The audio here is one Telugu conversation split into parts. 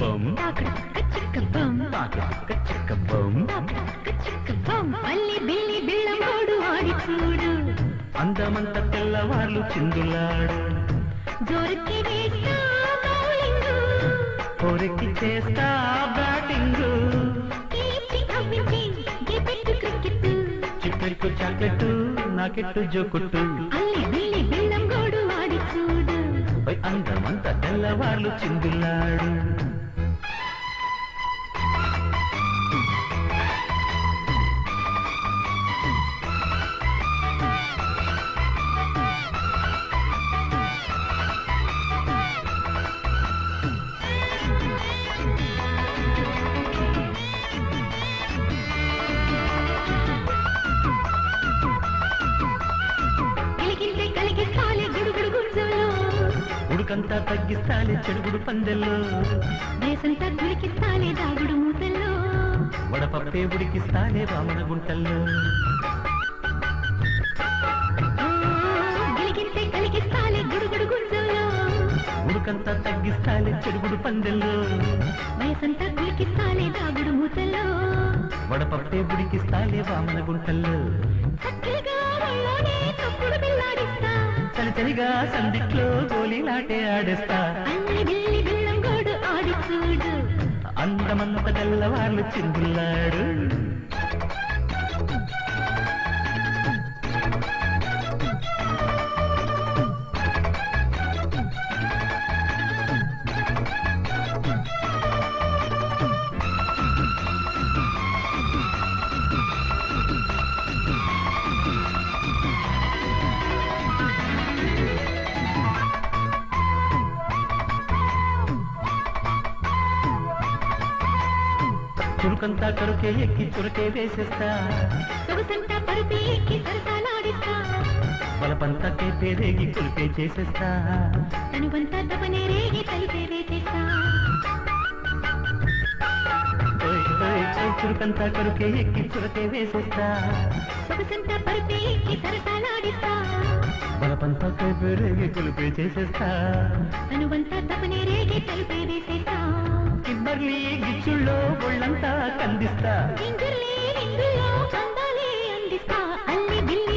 బం అందమంత తెల్లవాళ్ళు చిందులాడు. పొరికి చేస్తా బ్యాటింగ్. చిక్కడికు చాకెట్టు నాకెట్టు జోకుట్టు. అందమంత తెల్లవాళ్ళు చిందులాడు. ఉడుకంతా తగ్గిస్తాలే చెడుగుడు పందెల్లో. దేశంతా గుడికిస్తాలే దాగుడు మూతల్లో. వడపప్పే ఉడికిస్తాలే వామన గుంటల్లో. గిలిగింతే కలిగిస్తాలే గుడుగుడు ఉడుకంతా తగ్గిస్తాలే చెడుగుడు పందెల్లో. వయసంతా గుడికిస్తాలే దాగుడు మూతల్లో. వడపప్పే ఉడికిస్తాలే వామన గుంటల్లో చలి చలిగా సందిట్లో గోలీలాటే ఆడేస్తా. అందమంత తెల్లవార్లు చిందులాడు చురుకంతా కరుకే ఎక్కి చురకే వేసేస్తా. సొగసంతా పరుపి ఎక్కి సరసాలాడిస్తా బలపంతా కేపే రేగి కొలిపే చేసేస్తా. తనువంతా తపనే రేగి తలిపే వేసేస్తా. చురుకంతా కరుకే ఎక్కి చురకే వేసేస్తా. సొగసంతా పరుపి ఎక్కి సరసాలాడిస్తా బలపంతా కేపే రేగి కొలిపే చేసేస్తా. తనువంతా తపనే రేగి తలిపే వేసేస్తా. కిబ్బర్లీ గిచ్చుల్లో ఒళ్ళంతా కందిస్తా. గింజర్లే నిండులో అందాలే అందిస్తా. అల్లి బిల్లి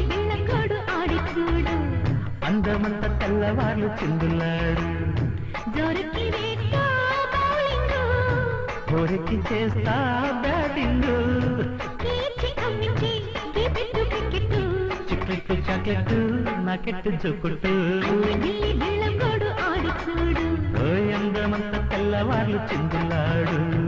ఆడి చూడు అందమంత తెల్లవార్లు చిందులాడు. జోరుకి వేస్తా బౌలింగ్. కోరికి చేస్తా క్రికెట్ చిక్కెట్టు చాకెట్టు నాకెట్టు ఆడి చూడు. ఓ అందమంత తెల్లవార్లు చిందులాడు.